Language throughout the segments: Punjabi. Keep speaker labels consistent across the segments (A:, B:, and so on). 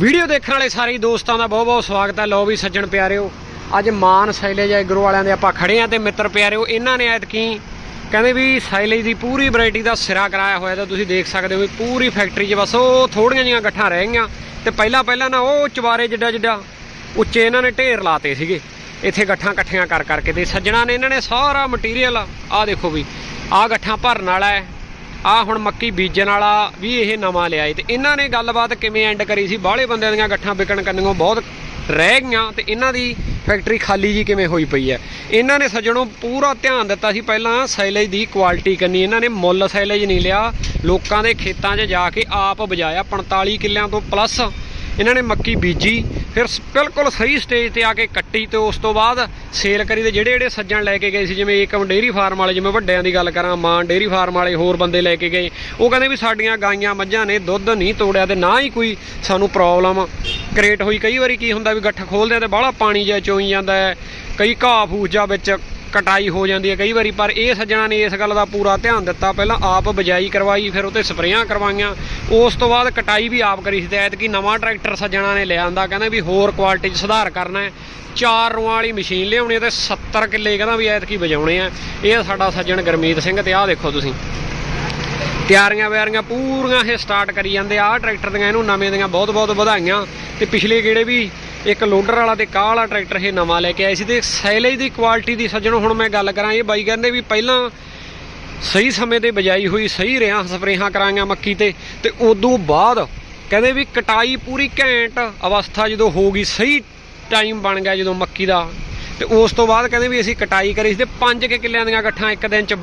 A: ਵੀਡੀਓ ਦੇਖਣ ਵਾਲੇ ਸਾਰੇ ਦੋਸਤਾਂ ਦਾ ਬਹੁਤ ਬਹੁਤ ਸਵਾਗਤ ਹੈ। ਲੋ ਵੀ ਸੱਜਣ ਪਿਆਰਿਓ, ਅੱਜ ਮਾਨ ਸਾਈਲੇਜ ਐਗਰੋ ਵਾਲਿਆਂ ਦੇ ਆਪਾਂ ਖੜੇ ਆ ਤੇ ਮਿੱਤਰ ਪਿਆਰਿਓ, ਇਹਨਾਂ ਨੇ ਐਤਕੀ ਕਹਿੰਦੇ ਵੀ ਸਾਈਲੇਜ ਦੀ ਪੂਰੀ ਵੈਰਾਈਟੀ ਦਾ ਸਿਰਾ ਕਰਾਇਆ ਹੋਇਆ ਤਾਂ ਤੁਸੀਂ ਦੇਖ ਸਕਦੇ ਹੋ ਵੀ ਪੂਰੀ ਫੈਕਟਰੀ 'ਚ ਬਸ ਉਹ ਥੋੜੀਆਂ ਜੀਆਂ ਗੱਠਾਂ ਰਹਿ ਗਈਆਂ ਤੇ ਪਹਿਲਾਂ ਪਹਿਲਾਂ ਨਾ ਉਹ ਚਵਾਰੇ ਜਿੱਡਾ ਜਿੱਡਾ ਉੱਚੇ ਇਹਨਾਂ ਨੇ ਢੇਰ ਲਾਤੇ ਸੀਗੇ। ਇੱਥੇ ਗੱਠਾਂ ਇਕੱਠੀਆਂ ਕਰ ਕਰਕੇ ਤੇ ਸੱਜਣਾ ਨੇ ਇਹਨਾਂ ਨੇ ਸਾਰਾ ਮਟੀਰੀਅਲ ਆਹ ਦੇਖੋ ਵੀ, ਆਹ ਗੱਠਾਂ ਭਰਨ ਵਾਲਾ ਹੈ। ਆ ਹੁਣ ਮੱਕੀ ਬੀਜਣ ਵਾਲਾ ਵੀ ਇਹ ਨਵਾਂ ਲਿਆਏ ਤੇ ਇਹਨਾਂ ਨੇ ਗੱਲਬਾਤ ਕਿਵੇਂ ਐਂਡ ਕਰੀ ਸੀ? ਬਾਹਲੇ ਬੰਦਿਆਂ ਦੀਆਂ ਗੱਠਾਂ ਵਿਕਣ ਕੰਨਿਓ ਬਹੁਤ ਰਹਿ ਗਈਆਂ ਤੇ ਇਹਨਾਂ ਦੀ ਫੈਕਟਰੀ ਖਾਲੀ ਜੀ ਕਿਵੇਂ ਹੋਈ ਪਈ ਹੈ? ਇਹਨਾਂ ਨੇ ਸੱਜਣੋਂ ਪੂਰਾ ਧਿਆਨ ਦਿੱਤਾ ਸੀ ਪਹਿਲਾਂ ਸਾਈਲੇਜ ਦੀ ਕੁਆਲਿਟੀ ਕਰਨੀ ਇਹਨਾਂ ਨੇ ਮੁੱਲ ਸਾਈਲੇਜ ਨਹੀਂ ਲਿਆ, ਲੋਕਾਂ ਦੇ ਖੇਤਾਂ 'ਚ ਜਾ ਕੇ ਆਪ ਬਜਾਇਆ 45 ਕਿੱਲਿਆਂ ਤੋਂ ਪਲੱਸ ਇਹਨਾਂ ਨੇ ਮੱਕੀ ਬੀਜੀ ਫਿਰ ਬਿਲਕੁਲ ਸਹੀ ਸਟੇਜ ਤੇ ਆ ਕੇ ਕੱਟੀ ਤੇ ਉਸ ਤੋਂ ਬਾਅਦ ਸੇਲ ਕਰੀ ਤੇ ਜਿਹੜੇ ਜਿਹੜੇ ਸੱਜਣ ਲੈ ਕੇ ਗਏ ਸੀ, ਜਿਵੇਂ ਏਕਮ ਡੇਰੀ ਫਾਰਮ ਵਾਲੇ, ਜਿਵੇਂ ਵੱਡਿਆਂ ਦੀ ਗੱਲ ਕਰਾਂ ਮਾਨ ਡੇਰੀ ਫਾਰਮ ਵਾਲੇ ਹੋਰ ਬੰਦੇ ਲੈ ਕੇ ਗਏ। ਉਹ ਕਹਿੰਦੇ ਵੀ ਸਾਡੀਆਂ ਗਾਈਆਂ ਮੱਝਾਂ ਨੇ ਦੁੱਧ ਨਹੀਂ ਤੋੜਿਆ ਤੇ ਨਾ ਹੀ ਕੋਈ ਸਾਨੂੰ ਪ੍ਰੋਬਲਮ ਕ੍ਰੀਏਟ ਹੋਈ। ਕਈ ਵਾਰੀ ਕੀ ਹੁੰਦਾ ਵੀ ਗੱਠ ਖੋਲਦੇ ਆ ਤੇ ਬਾਹਲਾ ਪਾਣੀ ਜਿਹਾ ਚੋਈ ਜਾਂਦਾ ਹੈ, ਕਈ ਘਾਹ ਫੂਸ ਜਾ ਵਿੱਚ ਕਟਾਈ ਹੋ ਜਾਂਦੀ ਹੈ ਕਈ ਵਾਰੀ, ਪਰ ਇਹ ਸੱਜਣਾ ਨੇ ਇਸ ਗੱਲ ਦਾ ਪੂਰਾ ਧਿਆਨ ਦਿੱਤਾ। ਪਹਿਲਾਂ ਆਪ ਬਜਾਈ ਕਰਵਾਈ, ਫਿਰ ਉਤੇ ਸਪਰੇਆਂ ਕਰਵਾਈਆਂ। ਉਸ ਤੋਂ ਬਾਅਦ ਕਟਾਈ ਵੀ ਆਪ ਕਰੀ ਸੀ ਤੇ ਐਤਕੀ ਨਵਾਂ ਟਰੈਕਟਰ ਸੱਜਣਾ ਨੇ ਲਿਆਂਦਾ, ਕਹਿੰਦਾ ਵੀ ਹੋਰ ਕੁਆਲਿਟੀ 'ਚ ਸੁਧਾਰ ਕਰਨਾ ਹੈ। ਚਾਰ ਰੂਆਂ ਵਾਲੀ ਮਸ਼ੀਨ ਲਿਆਉਣੀ ਹੈ ਤੇ 70 ਕਿੱਲੇ ਕਹਿੰਦਾ ਵੀ ਐਤਕੀ ਵਜਾਉਣੇ ਆ। ਇਹ ਸਾਡਾ ਸੱਜਣ ਗਰਮੀਤ ਸਿੰਘ ਤੇ ਆਹ ਦੇਖੋ ਤੁਸੀਂ। ਤਿਆਰੀਆਂ ਵਿਆਰੀਆਂ ਪੂਰੀਆਂ ਇਹ ਸਟਾਰਟ ਕਰੀ ਜਾਂਦੇ ਆ। ਆਹ ਟਰੈਕਟਰ ਦੀਆਂ ਇਹਨੂੰ ਨਵੇਂ ਦੀਆਂ ਬਹੁਤ ਬਹੁਤ ਵਧਾਈਆਂ। ਤੇ ਪਿਛਲੇ ਗੇੜੇ ਵੀ ਇੱਕ ਲੋਡਰ ਵਾਲਾ ਤੇ ਕਾਹ ਵਾਲਾ ਟਰੈਕਟਰ ਇਹ ਨਵਾਂ ਲੈ ਕੇ ਆਏ ਸੀ ਤੇ ਸਾਈਲੇਜ ਦੀ ਕੁਆਲਿਟੀ ਦੀ ਸੱਜਣੋ, ਹੁਣ ਮੈਂ ਗੱਲ ਕਰਾਂ, ਇਹ ਬਾਈ ਕਹਿੰਦੇ ਵੀ ਪਹਿਲਾਂ ਸਹੀ ਸਮੇਂ ਤੇ ਬਜਾਈ ਹੋਈ, ਸਹੀ ਰਿਆਂ ਸਪਰੇਹਾਂ ਕਰਾਈਆਂ ਮੱਕੀ ਤੇ ਤੇ ਉਦੋਂ ਬਾਅਦ ਕਹਿੰਦੇ ਵੀ ਕਟਾਈ ਪੂਰੀ ਘੈਂਟ ਅਵਸਥਾ ਜਦੋਂ ਹੋ ਗਈ, ਸਹੀ ਟਾਈਮ ਬਣ ਗਿਆ ਜਦੋਂ ਮੱਕੀ ਦਾ। ਤੇ ਉਸ ਤੋਂ ਬਾਅਦ ਕਹਿੰਦੇ ਵੀ ਅਸੀਂ ਕਟਾਈ ਕਰੀ ਸੀ ਤੇ 5 ਕਿ ਕਿੱਲਿਆਂ ਦੀਆਂ ਗੱਠਾਂ ਇੱਕ ਦਿਨ ਚ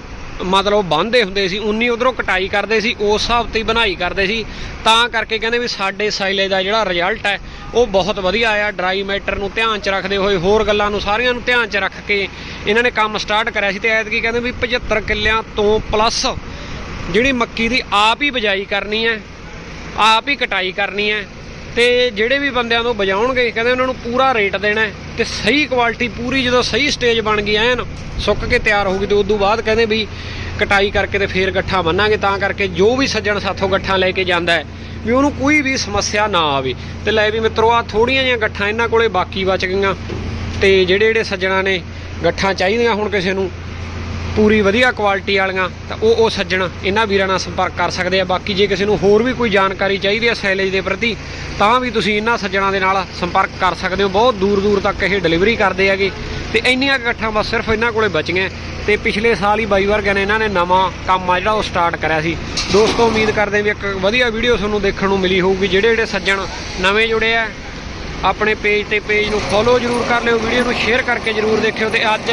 A: ਮਤਲਬ ਬੰਨਦੇ ਹੁੰਦੇ ਸੀ, ਉਨੀ ਉਧਰੋਂ ਕਟਾਈ ਕਰਦੇ ਸੀ, ਉਸ ਹਿਸਾਬ ਤੇ ਬਣਾਈ ਕਰਦੇ ਸੀ। ਤਾਂ ਕਰਕੇ ਕਹਿੰਦੇ ਵੀ ਸਾਡੇ ਸਾਈਲੇ ਦਾ ਜਿਹੜਾ ਰਿਜ਼ਲਟ ਹੈ, ਉਹ ਬਹੁਤ ਵਧੀਆ ਆਇਆ। ਡਰਾਈ ਮੈਟਰ ਨੂੰ ਧਿਆਨ ਚ ਰੱਖਦੇ ਹੋਏ, ਹੋਰ ਗੱਲਾਂ ਨੂੰ ਸਾਰੀਆਂ ਨੂੰ ਧਿਆਨ ਚ ਰੱਖ ਕੇ ਇਹਨਾਂ ਨੇ ਕੰਮ ਸਟਾਰਟ ਕਰਿਆ ਸੀ ਤੇ ਐਤਕੀ ਕਹਿੰਦੇ ਵੀ 75 ਕਿੱਲਿਆਂ ਤੋਂ ਪਲੱਸ ਜਿਹੜੀ ਮੱਕੀ ਦੀ ਆਪ ਹੀ ਬਜਾਈ ਕਰਨੀ ਹੈ, ਆਪ ਹੀ ਕਟਾਈ ਕਰਨੀ ਹੈ। ਤੇ ਜਿਹੜੇ ਵੀ ਬੰਦਿਆਂ ਨੂੰ ਵਜਾਉਣਗੇ ਕਹਿੰਦੇ ਉਹਨਾਂ ਨੂੰ ਪੂਰਾ ਰੇਟ ਦੇਣਾ ਹੈ ਤੇ ਸਹੀ ਕੁਆਲਿਟੀ ਪੂਰੀ ਜਦੋਂ ਸਹੀ ਸਟੇਜ ਬਣ ਗਈ ਐਨ, ਸੁੱਕ ਕੇ ਤਿਆਰ ਹੋ ਹੋਊਗੀ ਤੇ ਉਦੋਂ ਬਾਅਦ ਕਹਿੰਦੇ ਵੀ ਕਟਾਈ ਕਰਕੇ ਤੇ ਫੇਰ ਗੱਠਾ ਬੰਨਾਂਗੇ, ਤਾਂ ਕਰਕੇ ਜੋ ਵੀ ਸੱਜਣ ਸਾਥੋਂ ਗੱਠਾਂ ਲੈ ਕੇ ਜਾਂਦਾ ਵੀ ਉਹਨੂੰ ਕੋਈ ਵੀ ਸਮੱਸਿਆ ਨਾ ਆਵੇ। ਤੇ ਲੈ ਵੀ ਮਿੱਤਰੋ ਆ ਥੋੜੀਆਂ ਜਿਹੀਆਂ ਗੱਠਾਂ ਇਹਨਾਂ ਕੋਲੇ ਬਾਕੀ ਬਚ ਗਈਆਂ ਤੇ ਜਿਹੜੇ ਜਿਹੜੇ ਸੱਜਣਾ ਨੇ ਗੱਠਾਂ ਚਾਹੀਦੀਆਂ ਹੁਣ ਕਿਸੇ ਨੂੰ ਪੂਰੀ ਵਧੀਆ ਕੁਆਲਿਟੀ ਵਾਲੀਆਂ, ਤਾਂ ਉਹ ਉਹ ਸੱਜਣ, ਇਹਨਾਂ ਵੀਰਾਂ ਨਾਲ ਸੰਪਰਕ ਕਰ ਸਕਦੇ ਆ। ਬਾਕੀ ਜੇ ਕਿਸੇ ਨੂੰ ਹੋਰ ਵੀ ਕੋਈ ਜਾਣਕਾਰੀ ਚਾਹੀਦੀ ਹੈ ਸੈਲੇਜ ਦੇ ਪ੍ਰਤੀ, ਤਾਂ ਵੀ ਤੁਸੀਂ ਇਹਨਾਂ ਸੱਜਣਾਂ ਦੇ ਨਾਲ ਸੰਪਰਕ ਕਰ ਸਕਦੇ ਹੋ। ਬਹੁਤ ਦੂਰ ਦੂਰ ਤੱਕ ਇਹ ਡਿਲੀਵਰੀ ਕਰਦੇ ਹੈਗੇ। ਤੇ ਇੰਨੀਆਂ ਇਕੱਠਾਂ ਬਸ ਸਿਰਫ ਇਹਨਾਂ ਕੋਲੇ ਬਚੀਆਂ। ਤੇ ਪਿਛਲੇ ਸਾਲ ਹੀ ਬਾਈ ਵਰਗਿਆਂ ਨੇ ਇਹਨਾਂ ਨੇ ਨਵਾਂ ਕੰਮ ਆ ਜਿਹੜਾ ਉਹ ਸਟਾਰਟ ਕਰਿਆ ਸੀ। ਦੋਸਤੋ, ਉਮੀਦ ਕਰਦੇ ਵੀ ਇੱਕ ਵਧੀਆ ਵੀਡੀਓ ਤੁਹਾਨੂੰ ਦੇਖਣ ਨੂੰ ਮਿਲੀ ਹੋਊਗੀ। ਜਿਹੜੇ ਜਿਹੜੇ ਸੱਜਣ ਨਵੇਂ ਜੁੜੇ ਆ ਆਪਣੇ ਪੇਜ ਤੇ ਪੇਜ ਨੂੰ ਫੋਲੋ ਜਰੂਰ ਕਰ ਲਿਓ ਵੀਡੀਓ ਨੂੰ ਸ਼ੇਅਰ ਕਰਕੇ ਜਰੂਰ ਦੇਖਿਓ ਤੇ ਅੱਜ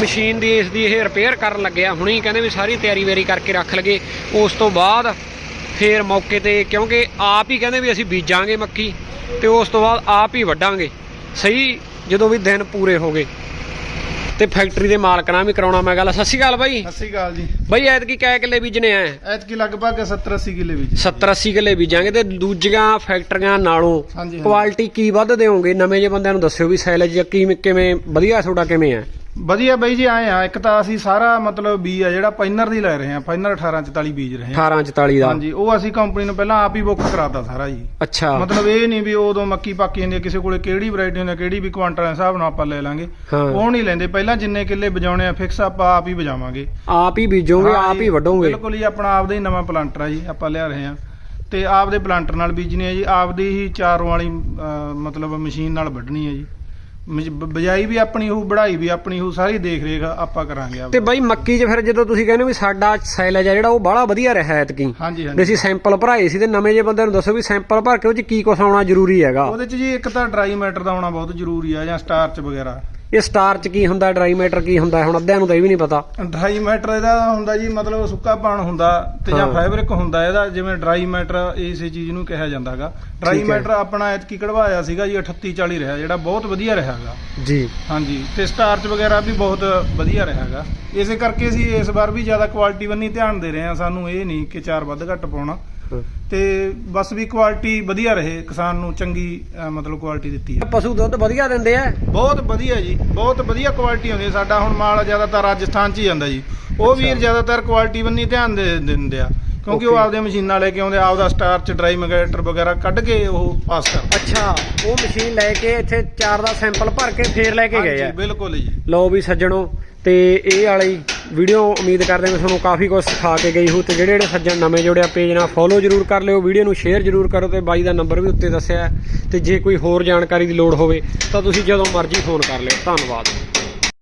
A: ਮਸ਼ੀਨ ਦੀ ਇਸ ਦੀ ਇਹ ਰਿਪੇਅਰ ਕਰਨ ਲੱਗਿਆ ਹੁਣੀ ਕਹਿੰਦੇ ਵੀ ਸਾਰੀ ਤਿਆਰੀ ਵੇਰੀ ਕਰਕੇ ਰੱਖ ਲਗੇ। ਉਸ ਤੋਂ ਬਾਅਦ ਫੇਰ ਮੌਕੇ ਤੇ ਕਿਉਂਕਿ ਆਪ ਹੀ ਕਹਿੰਦੇ ਵੀ ਅਸੀਂ ਬੀਜਾਂਗੇ ਮੱਕੀ ਤੇ ਉਸ ਤੋਂ ਬਾਅਦ ਆਪ ਹੀ ਵੱਢਾਂਗੇ। ਸਹੀ ਜਦੋਂ ਵੀ ਦਿਨ ਪੂਰੇ ਹੋ ਗਏ। ਤੇ ਫੈਕਟਰੀ ਦੇ ਮਾਲਕ ਨਾਲ ਵੀ ਕਰਾਉਣਾ ਮੈਂ ਗੱਲ। ਸਤਿ ਸ਼੍ਰੀ ਅਕਾਲ ਬਾਈ।
B: ਸਤਿ ਸ਼੍ਰੀ ਅਕਾਲ ਜੀ।
A: ਬਾਈ ਐਤਕੀ ਕੈ ਕਿੱਲੇ ਬੀਜਣੇ ਆ
B: ਐਤਕੀ ਲਗਭਗ 70 80 ਕਿੱਲੇ ਵਿੱਚ
A: 70 80 ਕਿੱਲੇ ਬੀਜਾਂਗੇ ਤੇ ਦੂਜੀਆਂ ਫੈਕਟਰੀਆਂ ਨਾਲੋਂ। ਕੁਆਲਿਟੀ ਕੀ ਵੱਧ ਦਿਓਗੇ ਨਵੇਂ ਜੇ ਬੰਦਿਆਂ ਨੂੰ ਦੱਸਿਓ ਵੀ ਸੈਲਜ ਕੀ ਕਿਵੇਂ ਵਧੀਆ ਤੁਹਾਡਾ ਕਿਵੇਂ ਆ
B: ਵਧੀਆ ਬਈ ਜੀ ਆਏ ਆ ਇੱਕ ਤਾਂ ਅਸੀਂ ਸਾਰਾ ਮਤਲਬ ਬੀ ਆ ਜਿਹੜਾ ਪਾਈਨਰ ਦੀ ਲੈ ਰਹੇ ਆ ਪਾਈਨਰ 1844 ਬੀਜ ਰਹੇ ਆ
A: 1844 ਦਾ।
B: ਹਾਂਜੀ ਉਹ ਅਸੀਂ ਕੰਪਨੀ ਨੂੰ ਪਹਿਲਾਂ ਆਪ ਹੀ ਬੁੱਕ ਕਰਾਤਾ ਸਾਰਾ ਜੀ।
A: ਅੱਛਾ।
B: ਮਤਲਬ ਇਹ ਨਹੀਂ ਵੀ ਉਦੋਂ ਮੱਕੀ ਪਾਕੀ ਜਾਂਦੀ ਕਿਸੇ ਕੋਲੇ ਕਿਹੜੀ ਵੈਰਾਈਟੀ ਹੁੰਦੀ ਕਿਹੜੀ ਵੀ ਕੁਆਂਟਲ ਦੇ ਹਿਸਾਬ ਨਾਲ ਆਪਾਂ ਲੈ ਲਾਂਗੇ। ਉਹ ਨਹੀਂ ਲੈਂਦੇ ਪਹਿਲਾਂ ਜਿੰਨੇ ਕਿੱਲੇ ਵਜਾਉਣੇ ਆ ਫਿਕਸ ਆਪਾਂ ਆਪ ਹੀ ਵਜਾਵਾਂਗੇ
A: ਆਪ ਹੀ ਬੀਜੋਗੇ ਆਪ ਹੀ ਵੱਢੋਗੇ।
B: ਬਿਲਕੁਲ ਹੀ ਆਪਣਾ ਆਪਦਾ ਹੀ ਨਵਾਂ ਪਲਾਂਟਰ ਆ ਜੀ ਆਪਾਂ ਲਿਆ ਰਹੇ ਆ ਤੇ ਆਪਦੇ ਪਲਾਂਟਰ ਨਾਲ ਬੀਜਣੀ ਹੈ ਜੀ ਆਪਦੀ ਹੀ ਚਾਰ ਵਾਲੀ ਮਤਲਬ ਮਸ਼ੀਨ ਨਾਲ ਵੱਢਣੀ ਹੈ ਜੀ। ਬਜਾਈ ਵੀ ਆਪਣੀ ਹੋਊ ਬੜਾਈ ਵੀ ਆਪਣੀ ਹੋਊ ਸਾਰੀ ਦੇਖ ਰੇਖ ਆਪਾਂ ਕਰਾਂਗੇ
A: ਤੇ ਬਾਈ ਮੱਕੀ 'ਚ ਫਿਰ ਜਦੋਂ ਤੁਸੀਂ ਕਹਿੰਦੇ ਵੀ ਸਾਡਾ ਸੈਲਜ ਆ ਜਿਹੜਾ ਉਹ ਬਾਹਲਾ ਵਧੀਆ ਰਿਹਾ ਐਤਕੀ।
B: ਹਾਂਜੀ ਹਾਂਜੀ।
A: ਅਸੀਂ ਸੈਂਪਲ ਭਰਾਏ ਸੀ ਤੇ ਨਵੇਂ ਜੇ ਬੰਦਿਆਂ ਨੂੰ ਦੱਸੋ ਵੀ ਸੈਂਪਲ ਭਰ ਕੇ ਉਹ 'ਚ ਕੀ ਕੁਛ ਆਉਣਾ ਜ਼ਰੂਰੀ ਹੈਗਾ।
B: ਉਹਦੇ ਚ ਜੀ ਇੱਕ ਤਾਂ ਡਰਾਈ ਮੈਟਰ ਦਾ ਆਉਣਾ ਬਹੁਤ ਜ਼ਰੂਰੀ ਆ ਜਾਂ ਸਟਾਰਚ ਵਗੈਰਾ।
A: ਇਹ ਸਟਾਰਚ ਕੀ ਹੁੰਦਾ ਡਰਾਈ ਮੈਟਰ ਕੀ ਹੁੰਦਾ ਹੁਣ ਅੱਧਿਆਂ ਨੂੰ ਤਾਂ ਇਹ ਵੀ ਨਹੀਂ ਪਤਾ
B: ਡਰਾਈ ਮੈਟਰ ਇਹਦਾ ਹੁੰਦਾ ਜੀ ਮਤਲਬ ਸੁੱਕਾ ਪਾਣ ਹੁੰਦਾ ਤੇ ਜਾਂ। ਫੈਬਰਿਕ ਹੁੰਦਾ ਇਹਦਾ ਜਿਵੇਂ ਡਰਾਈ ਮੈਟਰ ਇਸੇ ਚੀਜ਼ ਨੂੰ ਕਿਹਾ ਜਾਂਦਾਗਾ ਡਰਾਈ
A: ਠੀਕ ਹੈ।
B: ਮੈਟਰ ਆਪਣਾ ਐਤਕੀ ਕਢਵਾਇਆ ਸੀਗਾ ਜੀ 38 40 ਰਿਹਾ ਜਿਹੜਾ ਬਹੁਤ ਵਧੀਆ ਰਿਹਾਗਾ
A: ਜੀ
B: ਹਾਂਜੀ ਤੇ ਸਟਾਰਚ ਵਗੈਰਾ ਵੀ ਬਹੁਤ ਵਧੀਆ ਰਿਹਾਗਾ ਇਸੇ ਕਰਕੇ ਅਸੀਂ ਇਸ ਵਾਰ ਵੀ ਜ਼ਿਆਦਾ ਕੁਆਲਿਟੀ ਵੱਲ ਨਹੀਂ ਧਿਆਨ ਦੇ ਰਹੇ ਹਾਂ ਸਾਨੂੰ ਇਹ ਨਹੀਂ ਕਿ ਚਾਰ ਵੱਧ ਘੱਟ ਪਾਉਣਾ। ਤੇ ਬਸ ਵੀ ਕੁਆਲਿਟੀ ਵਧੀਆ ਰਹੇ ਕਿਸਾਨ ਨੂੰ ਚੰਗੀ ਅਹ, ਮਤਲਬ ਕੁਆਲਿਟੀ ਦਿੱਤੀ ਹੈ।
A: ਪਸ਼ੂ ਦੁੱਧ ਵਧੀਆ ਦਿੰਦੇ ਆ?
B: ਬਹੁਤ ਵਧੀਆ ਜੀ ਬਹੁਤ ਵਧੀਆ ਕੁਆਲਿਟੀ ਹੁੰਦੀ ਹੈ। ਸਾਡਾ ਹੁਣ ਮਾਲ ਜ਼ਿਆਦਾਤਰ ਰਾਜਸਥਾਨ 'ਚ ਹੀ ਜਾਂਦਾ ਜੀ। ਉਹ ਵੀਰ ਜ਼ਿਆਦਾਤਰ ਕੁਆਲਿਟੀ ਨਹੀਂ ਧਿਆਨ ਦੇ ਦਿੰਦੇ ਆ ਕਿਉਂਕਿ ਉਹ
A: Okay.
B: ਆਪਦੇ ਮਸ਼ੀਨਾਂ ਲੈ ਕੇ ਆਉਂਦੇ ਆਪਦਾ ਸਟਾਰਚ ਡਰਾਈ ਮੈਗਨੇਟਰ ਵਗੈਰਾ ਕੱਢ ਕੇ ਉਹ ਪਾਸ ਕਰਦੇ
A: ਅੱਛਾ ਉਹ ਮਸ਼ੀਨ ਲੈ ਕੇ ਇੱਥੇ ਚਾਰ ਦਾ ਸੈਂਪਲ ਭਰ ਕੇ ਫੇਰ ਲੈ ਕੇ ਗਏ ਆ।
B: ਹਾਂਜੀ, ਬਿਲਕੁਲ ਜੀ।
A: ਲਓ ਵੀ ਸੱਜਣੋ ਤੇ ਇਹ ਵਾਲੀ ਵੀਡੀਓ ਉਮੀਦ ਕਰਦੇ ਹਾਂ ਤੁਹਾਨੂੰ ਕਾਫੀ ਕੁਝ ਸਿਖਾ ਕੇ ਗਈ ਹੋ ਤੇ ਜਿਹੜੇ ਜਿਹੜੇ ਸੱਜਣ ਨਵੇਂ ਜੁੜਿਆ ਪੇਜ ਨਾਲ ਫੋਲੋ ਜਰੂਰ ਕਰ ਲਿਓ, ਵੀਡੀਓ ਨੂੰ ਸ਼ੇਅਰ ਜਰੂਰ ਕਰੋ ਤੇ ਬਾਈ ਦਾ ਨੰਬਰ ਵੀ ਉੱਤੇ ਦੱਸਿਆ ਹੈ ਤੇ ਜੇ ਕੋਈ ਹੋਰ ਜਾਣਕਾਰੀ ਦੀ ਲੋੜ ਹੋਵੇ ਤਾਂ ਤੁਸੀਂ ਜਦੋਂ ਮਰਜ਼ੀ ਫੋਨ ਕਰ ਲਿਓ। ਧੰਨਵਾਦ।